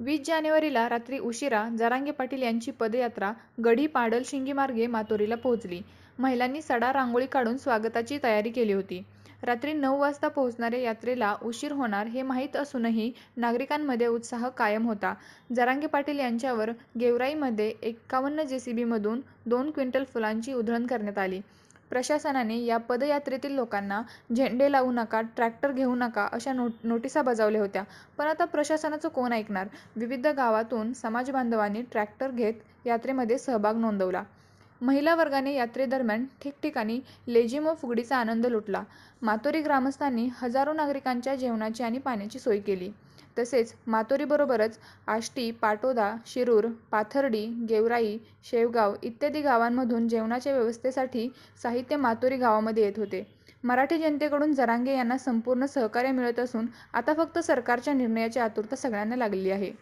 वीस जानेवारीला रात्री उशिरा जरांगे पाटील यांची पदयात्रा गढी पाडलशिंगी मार्गे मातोरीला पोहोचली. महिलांनी सडा रांगोळी काढून स्वागताची तयारी केली होती. रात्री नऊ वाजता पोहोचणाऱ्या यात्रेला उशीर होणार हे माहीत असूनही नागरिकांमध्ये उत्साह कायम होता. जरांगे पाटील यांच्यावर गेवराईमध्ये एक्कावन्न बीमधून दोन क्विंटल फुलांची उधळण करण्यात आली. प्रशासनाने या पदयात्रेतील लोकांना झेंडे लावू नका, ट्रॅक्टर घेऊ नका अशा नोटिसा बजावल्या होत्या. पण आता प्रशासनाचं कोण ऐकणार? विविध गावातून समाजबांधवांनी ट्रॅक्टर घेत यात्रेमध्ये सहभाग नोंदवला. महिला वर्गाने यात्रेदरम्यान ठिकठिकाणी लेझिम व फुगडीचा आनंद लुटला. मातोरी ग्रामस्थांनी हजारो नागरिकांच्या जेवणाची आणि पाण्याची सोय केली. तसेच मातोरीबरोबरच आष्टी, पाटोदा, शिरूर, पाथर्डी, गेवराई, शेवगाव इत्यादी गावांमधून जेवणाच्या व्यवस्थेसाठी साहित्य मातोरी गावामध्ये येत होते. मराठी जनतेकडून जरांगे यांना संपूर्ण सहकार्य मिळत असून आता फक्त सरकारच्या निर्णयाची आतुरता सगळ्यांना लागली आहे.